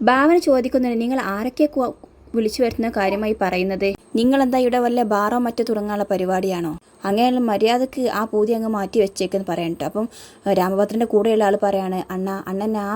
ഭാവന ചോദിക്കുന്നതിന് നിങ്ങൾ ആരൊക്കെ വിളിച്ചു വരുത്തുന്ന കാര്യമായി പറയുന്നത്? നിങ്ങളെന്താ ഇവിടെ വല്ല ബാറോ മറ്റോ തുടങ്ങാനുള്ള പരിപാടിയാണോ? അങ്ങനെയുള്ള മര്യാദയ്ക്ക് ആ പൂതി അങ്ങ് മാറ്റി വെച്ചേക്കെന്ന് പറയണ്ടോ അപ്പം രാമഭദ്രന്റെ കൂടെയുള്ള ആൾ പറയാണ് അണ്ണ അണ്ണൻ ആ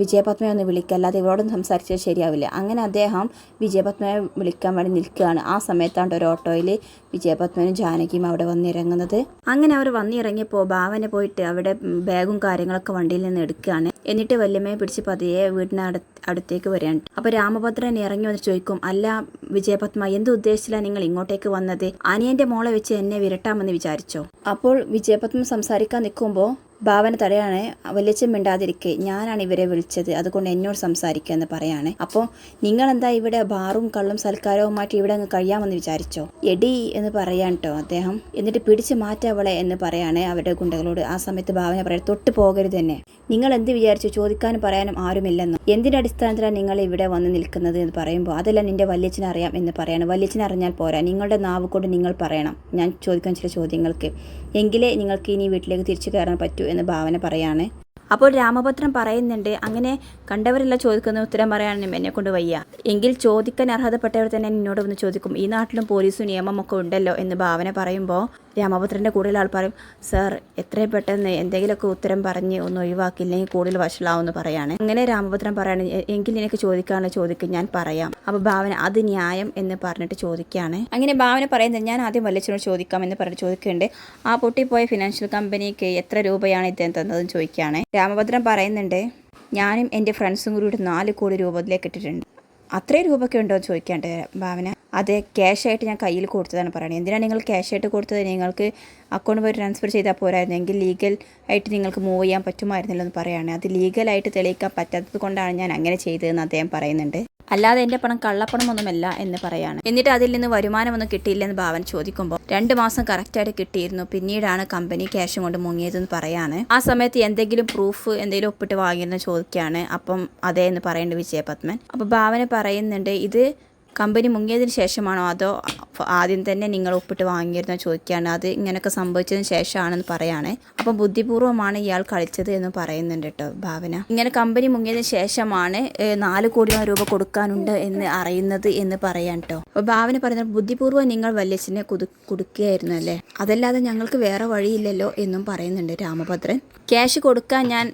വിജയപത്മയെ ഒന്ന് വിളിക്കുക അല്ലാതെ ഇവരോടൊന്നും സംസാരിച്ചാൽ ശരിയാവില്ല. അങ്ങനെ അദ്ദേഹം വിജയപത്മയെ വിളിക്കാൻ വേണ്ടി നിൽക്കുകയാണ്. ആ സമയത്താണ് ഒരു ഓട്ടോയിൽ വിജയപത്മനും ജാനകിയും അവിടെ വന്നിറങ്ങുന്നത്. അങ്ങനെ അവർ വന്നിറങ്ങിയപ്പോൾ ഭാവന പോയിട്ട് അവിടെ ബാഗും കാര്യങ്ങളൊക്കെ വണ്ടിയിൽ നിന്ന് എടുക്കുകയാണ്. എന്നിട്ട് വല്യമ്മയെ പിടിച്ച് പതിയെ വീടിനടുത്ത് അടുത്തേക്ക് വരികയാണ് അപ്പോൾ രാമഭദ്രൻ ഇറങ്ങി വന്ന് ചോദിക്കും അല്ല വിജയപത്മ എന്ത് ഉദ്ദേശിച്ചില്ല നിങ്ങൾ ഇങ്ങോട്ടേക്ക് വന്നത്? അനിയന്റെ മോളെ വെച്ച് എന്നെ വിരട്ടാമെന്ന് വിചാരിച്ചോ? അപ്പോൾ വിജയപത്മ സംസാരിക്കാൻ നിൽക്കുമ്പോൾ ഭാവന തടയാണ് വലിയച്ഛൻ മിണ്ടാതിരിക്കെ ഞാനാണ് ഇവരെ വിളിച്ചത് അതുകൊണ്ട് എന്നോട് സംസാരിക്കുക എന്ന് പറയാണ്. അപ്പോൾ നിങ്ങളെന്താ ഇവിടെ ബാറും കള്ളും സൽക്കാരവുമായിട്ട് ഇവിടെ അങ്ങ് കഴിയാമെന്ന് വിചാരിച്ചോ? എടി എന്ന് പറയാൻ കേട്ടോ അദ്ദേഹം. എന്നിട്ട് പിടിച്ച് മാറ്റവളെ എന്ന് പറയാണ് അവരുടെ ഗുണ്ടകളോട്. ആ സമയത്ത് ഭാവന പറയാം തൊട്ട് പോകരുത് തന്നെ നിങ്ങൾ എന്ത് വിചാരിച്ചു? ചോദിക്കാനും പറയാനും ആരുമില്ലെന്ന്? എന്തിന്റെ അടിസ്ഥാനത്തിലാണ് നിങ്ങൾ ഇവിടെ വന്ന് നിൽക്കുന്നത് എന്ന് പറയുമ്പോൾ അതെല്ലാം നിന്റെ വല്യച്ഛനെ അറിയാം എന്ന് പറയാണ്. വല്യച്ഛനെ അറിഞ്ഞാൽ പോരാ. നിങ്ങളുടെ നാവ് കൊണ്ട് നിങ്ങൾ പറയണം. ഞാൻ ചോദിക്കാൻ ചില ചോദ്യങ്ങൾക്ക്. എങ്കിലേ നിങ്ങൾക്ക് ഇനി വീട്ടിലേക്ക് തിരിച്ചു കയറാൻ പറ്റൂ എന്ന് ഭാവന പറയാണ്. അപ്പോൾ രാമഭദ്രൻ പറയുന്നുണ്ട് അങ്ങനെ കണ്ടവരെല്ലാം ചോദിക്കുന്ന ഉത്തരം പറയാനും എന്നെ കൊണ്ട് വയ്യ. എങ്കിൽ ചോദിക്കാൻ അർഹതപ്പെട്ടവർ തന്നെ എന്നോട് വന്ന് ചോദിക്കും ഈ നാട്ടിലും പോലീസും നിയമമൊക്കെ ഉണ്ടല്ലോ? എന്ന് ഭാവന പറയുമ്പോൾ രാമഭദ്രന്റെ കൂടുതൽ ആൾ പറയും സാർ എത്രയും പെട്ടെന്ന് എന്തെങ്കിലുമൊക്കെ ഉത്തരം പറഞ്ഞ് ഒന്ന് ഒഴിവാക്കില്ലെങ്കിൽ കൂടുതൽ വഷളാവെന്ന് പറയാണ്. അങ്ങനെ രാമഭദ്രൻ പറയാണ് എങ്കിൽ എനിക്ക് ചോദിക്കാനുള്ള ചോദിക്കും ഞാൻ പറയാം. അപ്പോൾ ഭാവന അത് ന്യായം എന്ന് പറഞ്ഞിട്ട് ചോദിക്കുകയാണ് അങ്ങനെ ഭാവന പറയുന്നത് ഞാൻ ആദ്യം വല്ലച്ചനോട് ചോദിക്കാം എന്ന് പറഞ്ഞിട്ട് ചോദിക്കുന്നുണ്ട്. ആ പൊട്ടിപ്പോയ ഫിനാൻഷ്യൽ കമ്പനിക്ക് എത്ര രൂപയാണ് ഇദ്ദേഹം തന്നതെന്ന് ചോദിക്കുകയാണ് രാമഭദ്രൻ പറയുന്നുണ്ട് ഞാനും എന്റെ ഫ്രണ്ട്സും കൂടി ഒരു നാല് കോടി രൂപത്തിലേക്ക് ഇട്ടിട്ടുണ്ട്. അത്രയും രൂപയ്ക്ക് ഉണ്ടോ എന്ന് ചോദിക്കാണ്ട് ഭാവന. അതെ ക്യാഷായിട്ട് ഞാൻ കയ്യിൽ കൊടുത്തതാണ് പറയുന്നത് എന്തിനാണ് നിങ്ങൾ ക്യാഷ് ആയിട്ട് കൊടുത്തത്? നിങ്ങൾക്ക് അക്കൗണ്ട് പോയി ട്രാൻസ്ഫർ ചെയ്താൽ പോരായിരുന്നു. എങ്കിൽ ലീഗൽ ആയിട്ട് നിങ്ങൾക്ക് മൂവ് ചെയ്യാൻ പറ്റുമായിരുന്നില്ലെന്ന് പറയുകയാണ് അത് ലീഗലായിട്ട് തെളിയിക്കാൻ പറ്റാത്തത് കൊണ്ടാണ് ഞാൻ അങ്ങനെ ചെയ്തതെന്ന് അദ്ദേഹം പറയുന്നുണ്ട്. അല്ലാതെ എന്റെ പണം കള്ളപ്പണമൊന്നുമല്ല എന്ന് പറയാണ്. എന്നിട്ട് അതിൽ നിന്ന് വരുമാനമൊന്നും കിട്ടിയില്ലെന്ന് ഭാവൻ ചോദിക്കുമ്പോൾ രണ്ട് മാസം കറക്റ്റായിട്ട് കിട്ടിയിരുന്നു. പിന്നീടാണ് കമ്പനി ക്യാഷ് കൊണ്ട് മുങ്ങിയതെന്ന് പറയാണ്. ആ സമയത്ത് എന്തെങ്കിലും പ്രൂഫ് എന്തെങ്കിലും ഒപ്പിട്ട് വാങ്ങിയെന്ന് ചോദിക്കുകയാണ് അപ്പം അതേ എന്ന് പറയുന്നുണ്ട് വിജയപത്മൻ. അപ്പോൾ ഭാവന പറയുന്നുണ്ട് ഇത് കമ്പനി മുങ്ങിയതിന് ശേഷമാണോ അതോ ആദ്യം തന്നെ നിങ്ങൾ ഒപ്പിട്ട് വാങ്ങിയിരുന്നോ ചോദിക്കുകയാണ് അത് ഇങ്ങനെയൊക്കെ സംഭവിച്ചതിന് ശേഷമാണെന്ന് പറയാണ്. അപ്പം ബുദ്ധിപൂർവമാണ് ഇയാൾ കളിച്ചത് എന്ന് പറയുന്നുണ്ട് കേട്ടോ ഭാവന. ഇങ്ങനെ കമ്പനി മുങ്ങിയതിന് ശേഷമാണ് നാല് കോടിയോളം രൂപ കൊടുക്കാനുണ്ട് എന്ന് അറിയുന്നത് എന്ന് പറയാൻ കേട്ടോ. അപ്പോൾ ഭാവന പറയുന്നത് ബുദ്ധിപൂർവം നിങ്ങൾ വല്യച്ഛനെ കുതു കൊടുക്കുകയായിരുന്നു അല്ലേ? അതല്ലാതെ ഞങ്ങൾക്ക് വേറെ വഴിയില്ലല്ലോ എന്നും പറയുന്നുണ്ട് രാമഭദ്രൻ. ക്യാഷ് കൊടുക്കാൻ ഞാൻ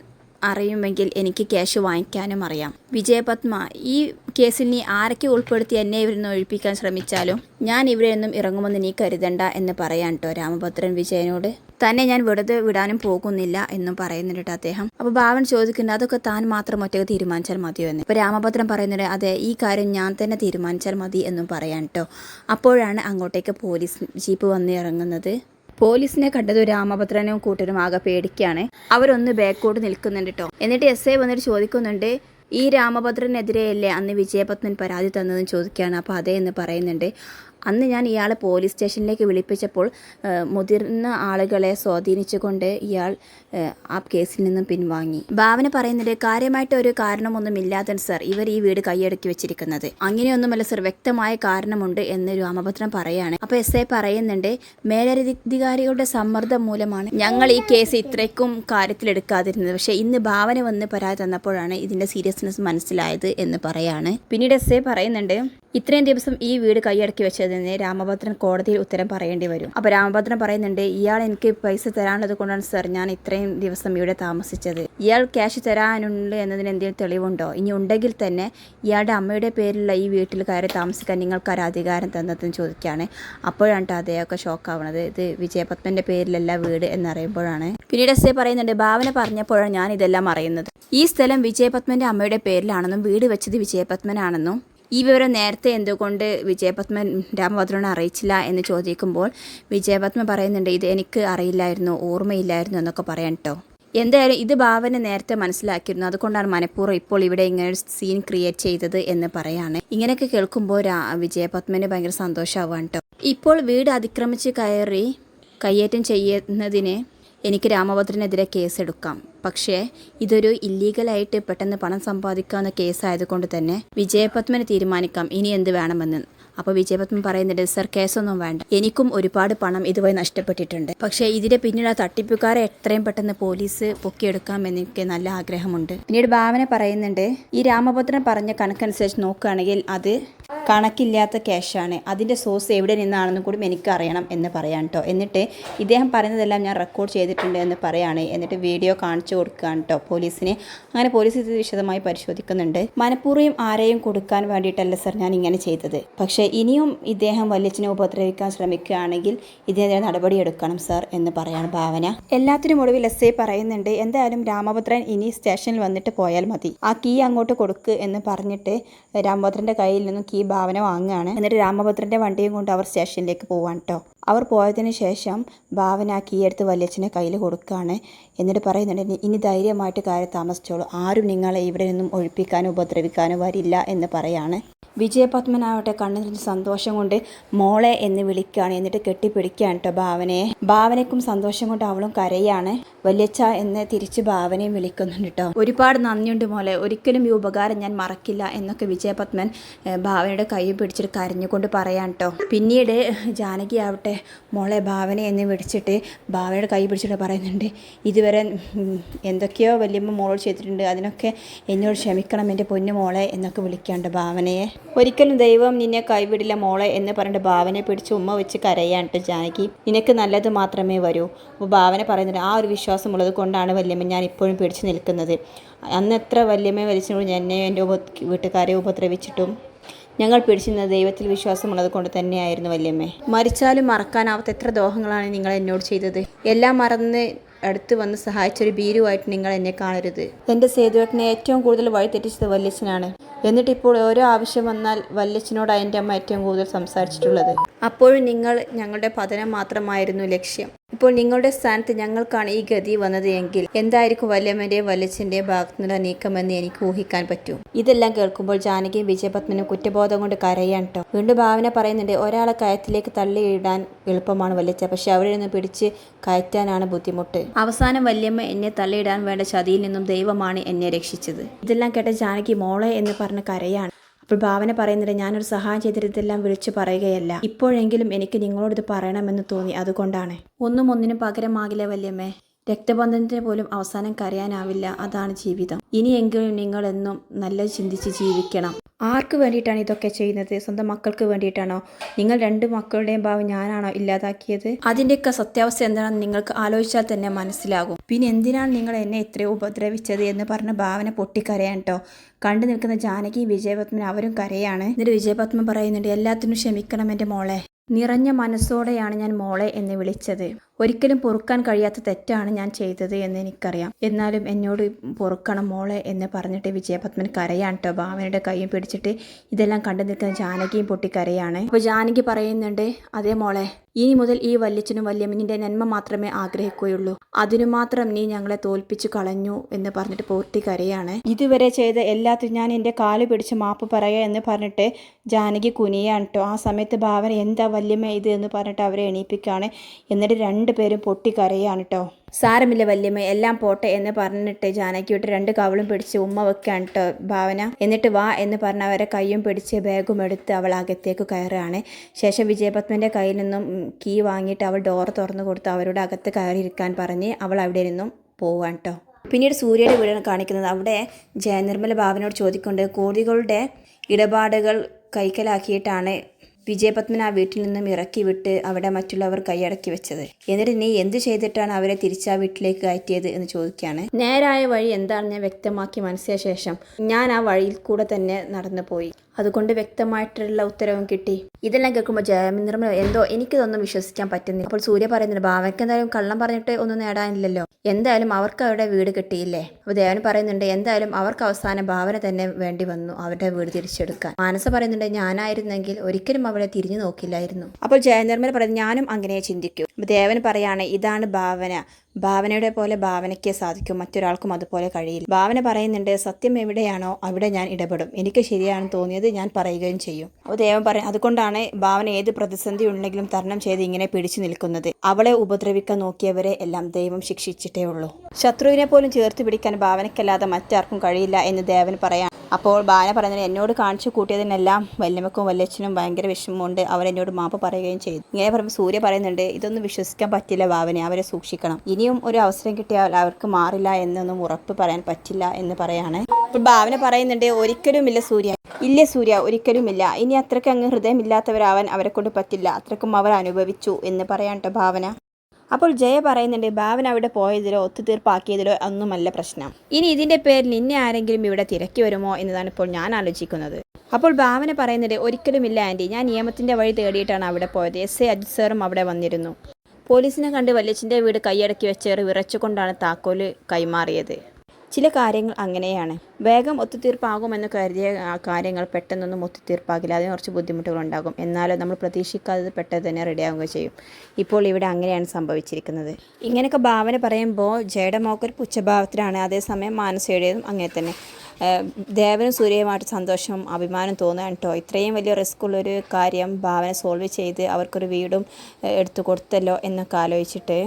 അറിയുമെങ്കിൽ എനിക്ക് ക്യാഷ് വാങ്ങിക്കാനും അറിയാം. വിജയപത്മ ഈ കേസിൽ നീ ആരൊക്കെ ഉൾപ്പെടുത്തി എന്നെ ഇവരിൽ നിന്ന് ഒഴിപ്പിക്കാൻ ശ്രമിച്ചാലും ഞാൻ ഇവിടെ നിന്നും ഇറങ്ങുമെന്ന് നീ കരുതണ്ട എന്ന് പറയാൻ കേട്ടോ രാമഭദ്രൻ വിജയനോട്. തന്നെ ഞാൻ വെറുതെ വിടാനും പോകുന്നില്ല എന്നും പറയുന്നുണ്ട് അദ്ദേഹം. അപ്പോൾ ഭാവൻ ചോദിക്കുന്നത് അതൊക്കെ താൻ മാത്രം ഒറ്റയ്ക്ക് തീരുമാനിച്ചാൽ മതിയോ? എന്ന്. അപ്പോൾ രാമഭദ്രൻ പറയുന്നുണ്ട് അതെ ഈ കാര്യം ഞാൻ തന്നെ തീരുമാനിച്ചാൽ മതി എന്നും പറയാൻ കേട്ടോ അപ്പോഴാണ് അങ്ങോട്ടേക്ക് പോലീസ് ജീപ്പ് വന്ന് ഇറങ്ങുന്നത്. പോലീസിനെ കണ്ടത് രാമഭദ്രനും കൂട്ടരും ആകെ പേടിക്കുകയാണ് അവരൊന്ന് ബാക്കോട്ട് നിൽക്കുന്നുണ്ട് കേട്ടോ എന്നിട്ട് എസ് ഐ വന്നിട്ട് ചോദിക്കുന്നുണ്ട് ഈ രാമഭദ്രനെതിരെയല്ലേ അന്ന് വിജയപത്മൻ പരാതി തന്നതെന്ന് ചോദിക്കുകയാണ് അപ്പോൾ അതേ എന്ന് പറയുന്നുണ്ട്. അന്ന് ഞാൻ ഇയാളെ പോലീസ് സ്റ്റേഷനിലേക്ക് വിളിപ്പിച്ചപ്പോൾ മുതിർന്ന ആളുകളെ സ്വാധീനിച്ചുകൊണ്ട് ഇയാൾ ആ, കേസിൽ നിന്നും പിൻവാങ്ങി. ഭാവന പറയുന്നത് കാര്യമായിട്ട് ഒരു കാരണമൊന്നും ഇല്ലാതെ സർ ഇവർ ഈ വീട് കൈയടക്കി വെച്ചിരിക്കുന്നത്. അങ്ങനെയൊന്നുമല്ല സർ വ്യക്തമായ കാരണമുണ്ട് എന്ന് രാമഭദ്രൻ പറയാണ്. അപ്പോൾ എസ് ഐ പറയുന്നുണ്ട് മേലധികാരികളുടെ സമ്മർദ്ദം മൂലമാണ് ഞങ്ങൾ ഈ കേസ് ഇത്രയ്ക്കും കാര്യത്തിലെടുക്കാതിരുന്നത്. പക്ഷേ ഇന്ന് ഭാവന വന്ന് പരാതി തന്നപ്പോഴാണ് ഇതിന്റെ സീരിയസ്നെസ് മനസ്സിലായത് എന്ന് പറയാണ്. പിന്നീട് എസ് പറയുന്നുണ്ട് ഇത്രയും ദിവസം ഈ വീട് കൈയടക്കി വെച്ചതിന് രാമഭദ്രൻ കോടതിയിൽ ഉത്തരം പറയേണ്ടി വരും. അപ്പോൾ രാമഭദ്രൻ പറയുന്നുണ്ട് ഇയാൾ എനിക്ക് പൈസ തരാനുള്ളത് കൊണ്ടാണ് സർ ഞാൻ ഇത്രയും ദിവസം ഇവിടെ താമസിച്ചത്. ഇയാൾ ക്യാഷ് തരാനുണ്ട് എന്നതിന് എന്തെങ്കിലും തെളിവുണ്ടോ? ഇനി ഉണ്ടെങ്കിൽ തന്നെ ഇയാളുടെ അമ്മയുടെ പേരിലുള്ള ഈ വീട്ടിൽ കയറി താമസിക്കാൻ നിങ്ങൾക്ക് ആ അധികാരം തന്നതെന്ന് ചോദിക്കുകയാണ്. അപ്പോഴാണ് അദ്ദേഹമൊക്കെ ഷോക്ക് ആവുന്നത് ഇത് വിജയപത്മന്റെ പേരിലല്ല വീട് എന്നറിയുമ്പോഴാണ്. പിന്നീട് എസ് പറയുന്നുണ്ട് ഭാവന പറഞ്ഞപ്പോഴാണ് ഞാൻ ഇതെല്ലാം അറിയുന്നത്. ഈ സ്ഥലം വിജയപത്മന്റെ അമ്മയുടെ പേരിലാണെന്നും വീട് വെച്ചത് വിജയപത്മനാണെന്നും ഈ വിവരം നേരത്തെ എന്തുകൊണ്ട് വിജയപത്മൻ രാമഭദ്രനെ അറിയിച്ചില്ല എന്ന് ചോദിക്കുമ്പോൾ വിജയപത്മ പറയുന്നുണ്ട് ഇത് എനിക്ക് അറിയില്ലായിരുന്നു ഓർമ്മയില്ലായിരുന്നു എന്നൊക്കെ പറയാൻ കേട്ടോ എന്തായാലും ഇത് ഭാവന നേരത്തെ മനസ്സിലാക്കിയിരുന്നു. അതുകൊണ്ടാണ് മനഃപൂർവം ഇപ്പോൾ ഇവിടെ ഇങ്ങനെ ഒരു സീൻ ക്രിയേറ്റ് ചെയ്തത് എന്ന് പറയാണ്. ഇങ്ങനെയൊക്കെ കേൾക്കുമ്പോൾ വിജയപത്മന് ഭയങ്കര സന്തോഷമാവാണ് കേട്ടോ ഇപ്പോൾ വീട് അതിക്രമിച്ച് കയറി കയ്യേറ്റം ചെയ്യുന്നതിന് എനിക്ക് രാമഭദ്രനെതിരെ കേസെടുക്കാം. പക്ഷേ ഇതൊരു ഇല്ലീഗലായിട്ട് പെട്ടെന്ന് പണം സമ്പാദിക്കാവുന്ന കേസായതുകൊണ്ട് തന്നെ വിജയപത്മന് തീരുമാനിക്കാം. ഇനി എന്ത് വേണമെന്ന്. അപ്പോൾ വിജയപത്മൻ പറയുന്നുണ്ട് സർ കേസൊന്നും വേണ്ട. എനിക്കും ഒരുപാട് പണം ഇതുവഴി നഷ്ടപ്പെട്ടിട്ടുണ്ട്. പക്ഷേ ഇതിന്റെ പിന്നിൽ ആ തട്ടിപ്പുകാരെ എത്രയും പെട്ടെന്ന് പോലീസ് പൊക്കിയെടുക്കാമെന്ന് എനിക്ക് നല്ല ആഗ്രഹമുണ്ട്. പിന്നീട് ഭാവന പറയുന്നുണ്ട് ഈ രാമഭദ്രൻ പറഞ്ഞ കണക്കനുസരിച്ച് നോക്കുകയാണെങ്കിൽ അത് കണക്കില്ലാത്ത ക്യാഷാണ്. അതിന്റെ സോഴ്സ് എവിടെ നിന്നാണെന്നും കൂടി എനിക്ക് അറിയണം എന്ന് പറയാൻ കേട്ടോ എന്നിട്ട് ഇദ്ദേഹം പറയുന്നതെല്ലാം ഞാൻ റെക്കോർഡ് ചെയ്തിട്ടുണ്ട് എന്ന് പറയാണ്. എന്നിട്ട് വീഡിയോ കാണിച്ചു കൊടുക്കുകയാണ് കേട്ടോ പോലീസിന്. അങ്ങനെ പോലീസ് ഇത് വിശദമായി പരിശോധിക്കുന്നുണ്ട്. മനഃപൂർവം ആരെയും കൊടുക്കാൻ വേണ്ടിയിട്ടല്ല സർ ഞാൻ ഇങ്ങനെ ചെയ്തത്. പക്ഷേ ഇനിയും ഇദ്ദേഹം വല്യച്ഛനെ ഉപദ്രവിക്കാൻ ശ്രമിക്കുകയാണെങ്കിൽ ഇദ്ദേഹത്തിന് നടപടിയെടുക്കണം സർ എന്ന് പറയാണ് ഭാവന. എല്ലാത്തിനും ഒടുവിൽ എസ് ഐ പറയുന്നുണ്ട് എന്തായാലും രാമഭദ്രൻ ഇനി സ്റ്റേഷനിൽ വന്നിട്ട് പോയാൽ മതി. ആ കീ അങ്ങോട്ട് കൊടുക്ക് എന്ന് പറഞ്ഞിട്ട് രാമഭദ്രന്റെ കയ്യിൽ നിന്നും കീ ഭാവന വാങ്ങുകയാണ്. എന്നിട്ട് രാമഭദ്രന്റെ വണ്ടിയും കൊണ്ട് അവർ സ്റ്റേഷനിലേക്ക് പോവാണ് കേട്ടോ അവർ പോയതിന് ശേഷം ഭാവന ആ വല്യച്ഛനെ കയ്യിൽ കൊടുക്കുകയാണ് എന്നിട്ട് പറയുന്നുണ്ട് "ഇനി- ധൈര്യമായിട്ട് കാര്യം താമസിച്ചോളൂ. ആരും നിങ്ങളെ ഇവിടെ നിന്നും ഒഴിപ്പിക്കാനോ ഉപദ്രവിക്കാനോ വരില്ല എന്ന് പറയാണ്. വിജയപത്മനാവട്ടെ കണ്ണു സന്തോഷം കൊണ്ട് മോളെ എന്ന് വിളിക്കുകയാണ്. എന്നിട്ട് കെട്ടിപ്പിടിക്കുകയാണ് കേട്ടോ ഭാവനയെ. ഭാവനയ്ക്കും സന്തോഷം കൊണ്ട് അവളും കരയാണ്. വല്യച്ഛ എന്ന് തിരിച്ച് ഭാവനയും വിളിക്കുന്നുണ്ട് കേട്ടോ ഒരുപാട് നന്ദിയുണ്ട് മോളെ. ഒരിക്കലും ഈ ഉപകാരം ഞാൻ മറക്കില്ല എന്നൊക്കെ വിജയപത്മൻ ഭാവനയുടെ കൈ പിടിച്ചിട്ട് കരഞ്ഞുകൊണ്ട് പറയാൻ കേട്ടോ പിന്നീട് ജാനകി ആവട്ടെ മോളെ ഭാവന എന്ന് വിളിച്ചിട്ട് ഭാവനയുടെ കൈ പിടിച്ചിട്ട് പറയുന്നുണ്ട് ഇതുവരെ എന്തൊക്കെയോ വല്യമ്മ മോളോട് ചെയ്തിട്ടുണ്ട് അതിനൊക്കെ എന്നോട് ക്ഷമിക്കണം എന്റെ പൊന്നു മോളെ എന്നൊക്കെ വിളിക്കാണ്ട് ഭാവനയെ. ഒരിക്കലും ദൈവം നിന്നെ കൈവിടില്ല മോളെ എന്ന് പറഞ്ഞിട്ട് ഭാവനയെ പിടിച്ച് ഉമ്മ വെച്ച് കരയാണ്ട് ജാനകി. നിനക്ക് നല്ലത് മാത്രമേ വരൂ ഭാവന പറയുന്നുണ്ട്. ആ ഒരു വിശ്വാസമുള്ളത് കൊണ്ടാണ് വല്യമ്മ ഞാൻ ഇപ്പോഴും പിടിച്ചു നിൽക്കുന്നത്. അന്ന് എത്ര വല്യമ്മ വലിച്ചിട്ടും എന്നെ എന്റെ ഉപ വീട്ടുകാരെ ഉപദ്രവിച്ചിട്ടും ഞങ്ങൾ പിടിച്ചിരുന്നത് ദൈവത്തിൽ വിശ്വാസമുള്ളത് കൊണ്ട് തന്നെയായിരുന്നു വല്യമ്മേ. മരിച്ചാലും മറക്കാനാവാത്ത എത്ര ദോഹങ്ങളാണ് നിങ്ങൾ എന്നോട് ചെയ്തത്. എല്ലാം മറന്ന് അടുത്ത് വന്ന് സഹായിച്ചൊരു ഭീരുവായിട്ട് നിങ്ങൾ എന്നെ കാണരുത്. എന്റെ സേതുവേട്ടനെ ഏറ്റവും കൂടുതൽ വഴി തെറ്റിച്ചത് വല്യച്ഛനാണ്. എന്നിട്ട് ഇപ്പോൾ ഓരോ ആവശ്യം വന്നാൽ വല്യച്ഛനോടാണ് എന്റെ അമ്മ ഏറ്റവും കൂടുതൽ സംസാരിച്ചിട്ടുള്ളത്. അപ്പോഴും നിങ്ങൾ ഞങ്ങളുടെ പതനം മാത്രമായിരുന്നു ലക്ഷ്യം. ഇപ്പോൾ നിങ്ങളുടെ സ്ഥാനത്ത് ഞങ്ങൾക്കാണ് ഈ ഗതി വന്നത് എങ്കിൽ എന്തായിരിക്കും വല്യമ്മന്റെയും വല്യച്ഛന്റെയും ഭാഗത്തുനിന്നുള്ള നീക്കമെന്ന് എനിക്ക് ഊഹിക്കാൻ പറ്റും. ഇതെല്ലാം കേൾക്കുമ്പോൾ ജാനകിയും വിജയപത്മനും കുറ്റബോധം കൊണ്ട് കരയാൻ കേട്ടോ വീണ്ടും ഭാവന പറയുന്നുണ്ട് ഒരാളെ കയത്തിലേക്ക് തള്ളിയിടാൻ എളുപ്പമാണ് വല്യച്ഛ പക്ഷെ അവിടെ നിന്ന് പിടിച്ച് കയറ്റാനാണ് ബുദ്ധിമുട്ട്. അവസാനം വല്യമ്മ എന്നെ തള്ളിയിടാൻ വേണ്ട ചതിയിൽ നിന്നും ദൈവമാണ് എന്നെ രക്ഷിച്ചത്. ഇതെല്ലാം കേട്ട ജാനകി മോളെ എന്ന് പറഞ്ഞ് കരയാണ്. അപ്പോൾ ഭാവന പറയുന്നത് ഞാനൊരു സഹായം ചെയ്തിരുന്നതെല്ലാം വിളിച്ചു പറയുകയല്ല. ഇപ്പോഴെങ്കിലും എനിക്ക് നിങ്ങളോട് പറയണമെന്ന് തോന്നി. അതുകൊണ്ടാണ്. ഒന്നും ഒന്നിനും പകരമാകില്ല വല്യമ്മേ. രക്തബന്ധനത്തിന് പോലും അവസാനം കരയാനാവില്ല. അതാണ് ജീവിതം. ഇനിയെങ്കിലും നിങ്ങളെന്നും നല്ല ചിന്തിച്ച് ജീവിക്കണം. ആർക്ക് വേണ്ടിയിട്ടാണ് ഇതൊക്കെ ചെയ്യുന്നത്? സ്വന്തം മക്കൾക്ക് വേണ്ടിയിട്ടാണോ? നിങ്ങൾ രണ്ട് മക്കളുടെയും ഭാവം ഞാനാണോ ഇല്ലാതാക്കിയത്? അതിന്റെയൊക്കെ സത്യാവസ്ഥ എന്താണെന്ന് നിങ്ങൾക്ക് ആലോചിച്ചാൽ തന്നെ മനസ്സിലാകും. പിന്നെ എന്തിനാണ് നിങ്ങൾ എന്നെ ഇത്രയും ഉപദ്രവിച്ചത് എന്ന് പറഞ്ഞ ഭാവന പൊട്ടിക്കരയാൻ കേട്ടോ കണ്ടു നിൽക്കുന്ന ജാനകി വിജയപത്മൻ അവരും കരയാണ്. എന്നിട്ട് വിജയപത്മൻ പറയുന്നുണ്ട് എല്ലാത്തിനും ക്ഷമിക്കണം എന്റെ മോളെ. നിറഞ്ഞ മനസ്സോടെയാണ് ഞാൻ മോളെ എന്ന് വിളിച്ചത്. ഒരിക്കലും പൊറുക്കാൻ കഴിയാത്ത തെറ്റാണ് ഞാൻ ചെയ്തത് എന്ന് എനിക്കറിയാം. എന്നാലും എന്നോട് പൊറുക്കണം മോളെ എന്ന് പറഞ്ഞിട്ട് വിജയപത്മൻ കരയാണ് കേട്ടോ ഭാവനയുടെ കൈയും പിടിച്ചിട്ട് ഇതെല്ലാം കണ്ടു നിൽക്കുന്ന ജാനകിയും പൊട്ടി കരയാണ് അപ്പോൾ ജാനകി പറയുന്നുണ്ട് അതേ മോളെ ഇനി മുതൽ ഈ വല്യച്ഛനും വല്യമ്മനിന്റെ നന്മ മാത്രമേ ആഗ്രഹിക്കുകയുള്ളൂ. അതിനു മാത്രം നീ ഞങ്ങളെ തോൽപ്പിച്ചു കളഞ്ഞു എന്ന് പറഞ്ഞിട്ട് പൂർത്തി കരയാണ് ഇതുവരെ ചെയ്ത എല്ലാത്തിനും ഞാൻ എന്റെ കാൽ പിടിച്ച് മാപ്പ് പറയുക എന്ന് പറഞ്ഞിട്ട് ജാനകി കുനിയാണ് കേട്ടോ ആ സമയത്ത് ഭാവന എന്താ വല്യമ്മ ഇത്? എന്ന് പറഞ്ഞിട്ട് അവരെ എണീപ്പിക്കുകയാണ്. എന്നിട്ട് രണ്ടുപേരും പൊട്ടിക്കരയാണ് കേട്ടോ സാരമില്ല വല്യമ്മ എല്ലാം പോട്ടെ എന്ന് പറഞ്ഞിട്ട് ജാനകിയോട്ട് രണ്ട് കവളും പിടിച്ച് ഉമ്മ വെക്കാണ് കേട്ടോ ഭാവന. എന്നിട്ട് വാ എന്ന് പറഞ്ഞ അവരെ കൈയും പിടിച്ച് ബാഗും എടുത്ത് അവൾ അകത്തേക്ക് കയറുകയാണ്. ശേഷം വിജയപത്മന്റെ കയ്യിൽ നിന്നും കീ വാങ്ങിയിട്ട് അവൾ ഡോർ തുറന്നു കൊടുത്ത് അവരുടെ അകത്ത് കയറിയിരിക്കാൻ പറഞ്ഞ് അവൾ അവിടെ നിന്നും പോവാൻ കേട്ടോ പിന്നീട് സൂര്യയുടെ വീടാണ് കാണിക്കുന്നത്. അവിടെ ജയനിർമ്മല ഭാവനോട് ചോദിക്കൊണ്ട് കോടികളുടെ ഇടപാടുകൾ കൈക്കലാക്കിയിട്ടാണ് വിജയപത്മൻ ആ വീട്ടിൽ നിന്നും ഇറക്കി വിട്ട് അവിടെ മറ്റുള്ളവർ കൈയടക്കി വെച്ചത്. എന്നിട്ട് നീ എന്ത് ചെയ്തിട്ടാണ് അവരെ തിരിച്ച് ആ വീട്ടിലേക്ക് കയറ്റിയത് എന്ന് ചോദിക്കുകയാണ്. നേരായ വഴി എന്താണെന്ന് വ്യക്തമാക്കി മനസ്സിലായ ശേഷം ഞാൻ ആ വഴിയിൽ കൂടെ തന്നെ നടന്നു പോയി. അതുകൊണ്ട് വ്യക്തമായിട്ടുള്ള ഉത്തരവും കിട്ടി. ഇതെല്ലാം കേൾക്കുമ്പോൾ ജയമിന്ദ്രമ എന്തോ എനിക്കിതൊന്നും വിശ്വസിക്കാൻ പറ്റുന്നില്ല. അപ്പോൾ സൂര്യ പറയുന്നുണ്ട് ഭാവയ്ക്ക് എന്തായാലും കള്ളം പറഞ്ഞിട്ട് ഒന്നും നേടാനില്ലല്ലോ. എന്തായാലും അവർക്ക് അവരുടെ വീട് കിട്ടിയില്ലേ? അപ്പോൾ ദേവൻ പറയുന്നുണ്ട് എന്തായാലും അവർക്ക് അവസാന ഭാവന തന്നെ വേണ്ടി വന്നു അവരുടെ വീട് തിരിച്ചെടുക്കാൻ. മാനസ പറയുന്നുണ്ട് ഞാനായിരുന്നെങ്കിൽ ഒരിക്കലും അവളെ തിരിഞ്ഞു നോക്കില്ലായിരുന്നു. അപ്പോൾ ജയനിർമ്മല പറയുന്നത് ഞാനും അങ്ങനെ ചിന്തിക്കൂ. ദേവൻ പറയാണ് ഇതാണ് ഭാവന. ഭാവനയുടെ പോലെ ഭാവനയ്ക്ക് സാധിക്കും. മറ്റൊരാൾക്കും അതുപോലെ കഴിയില്ല. ഭാവന പറയുന്നുണ്ട് സത്യം എവിടെയാണോ അവിടെ ഞാൻ ഇടപെടും. എനിക്ക് ശരിയാണെന്ന് തോന്നിയത് ഞാൻ പറയുകയും ചെയ്യും. അപ്പോൾ ദേവൻ പറയും അതുകൊണ്ടാണ് ഭാവന ഏത് പ്രതിസന്ധി ഉണ്ടെങ്കിലും തരണം ചെയ്ത് ഇങ്ങനെ പിടിച്ചു നിൽക്കുന്നത്. അവളെ ഉപദ്രവിക്കാൻ നോക്കിയവരെ എല്ലാം ദൈവം ശിക്ഷിച്ചിട്ടേ ഉള്ളൂ. ശത്രുവിനെ പോലും ചേർത്ത് പിടിക്കാൻ ഭാവനയ്ക്കല്ലാതെ മറ്റാർക്കും കഴിയില്ല എന്ന് ദേവൻ പറയാം. അപ്പോൾ ഭാവന പറയുന്നത് എന്നോട് കാണിച്ചു കൂട്ടിയതിനെല്ലാം വല്യമ്മക്കും വല്യച്ഛനും ഭയങ്കര വിഷമമുണ്ട്. അവരെന്നോട് മാപ്പ് പറയുകയും ചെയ്തു. ഇങ്ങനെ പറയുമ്പോൾ സൂര്യ പറയുന്നുണ്ട് ഇതൊന്നും വിശ്വസിക്കാൻ പറ്റില്ല ഭാവന. അവരെ സൂക്ഷിക്കണം. ഇനിയും ഒരു അവസരം കിട്ടിയാൽ അവർക്ക് മാറില്ല എന്നൊന്നും ഉറപ്പ് പറയാൻ പറ്റില്ല എന്ന് പറയാണ്. അപ്പോൾ ഭാവന പറയുന്നുണ്ട് ഒരിക്കലുമില്ല സൂര്യ. ഇല്ല സൂര്യ ഒരിക്കലുമില്ല. ഇനി അത്രയ്ക്ക് അങ്ങ് ഹൃദയമില്ലാത്തവരാവാൻ അവരെ കൊണ്ട് പറ്റില്ല. അത്രക്കും അവർ അനുഭവിച്ചു എന്ന് പറയാൻ കേട്ടോ ഭാവന. അപ്പോൾ ജയ പറയുന്നുണ്ട് ഭാവന അവിടെ പോയതിലോ ഒത്തുതീർപ്പാക്കിയതിലോ ഒന്നുമല്ല പ്രശ്നം. ഇനി ഇതിന്റെ പേരിൽ നിന്നെ ആരെങ്കിലും ഇവിടെ തിരക്കി വരുമോ എന്നതാണ് ഇപ്പോൾ ഞാൻ ആലോചിക്കുന്നത്. അപ്പോൾ ഭാവന പറയുന്നുണ്ട് ഒരിക്കലുമില്ല ആന്റി. ഞാൻ നിയമത്തിന്റെ വഴി തേടിയിട്ടാണ് അവിടെ പോയത്. എസ്. എ. അജിത് സാറും അവിടെ വന്നിരുന്നു. പോലീസിനെ കണ്ട് വല്യച്ഛന്റെ വീട് കൈയടക്കി വെച്ചേറി വിറച്ചുകൊണ്ടാണ് താക്കോൽ കൈമാറിയത്. ചില കാര്യങ്ങൾ അങ്ങനെയാണ്. വേഗം ഒത്തുതീർപ്പാകുമെന്ന് കരുതിയ കാര്യങ്ങൾ പെട്ടെന്നൊന്നും ഒത്തുതീർപ്പാകില്ല. അതിന് കുറച്ച് ബുദ്ധിമുട്ടുകൾ ഉണ്ടാകും എന്നാലും നമ്മൾ പ്രതീക്ഷിക്കാതെ പെട്ടെന്ന് തന്നെ റെഡിയാവുക ചെയ്യും. ഇപ്പോൾ ഇവിടെ അങ്ങനെയാണ് സംഭവിച്ചിരിക്കുന്നത്. ഇങ്ങനെയൊക്കെ ഭാവന പറയുമ്പോൾ ജയുടെ മോക്കൊരു പുച്ഛഭാവത്തിലാണ്. അതേസമയം മാനസയുടേതും അങ്ങനെ തന്നെ. ദേവനും സൂര്യയുമായിട്ട് സന്തോഷം അഭിമാനം തോന്നുകയാണ് കേട്ടോ ഇത്രയും വലിയ റിസ്ക് ഉള്ളൊരു കാര്യം ഭാവന സോൾവ് ചെയ്ത് അവർക്കൊരു വീടും എടുത്തു കൊടുത്തല്ലോ എന്നൊക്കെ ആലോചിച്ചിട്ട്.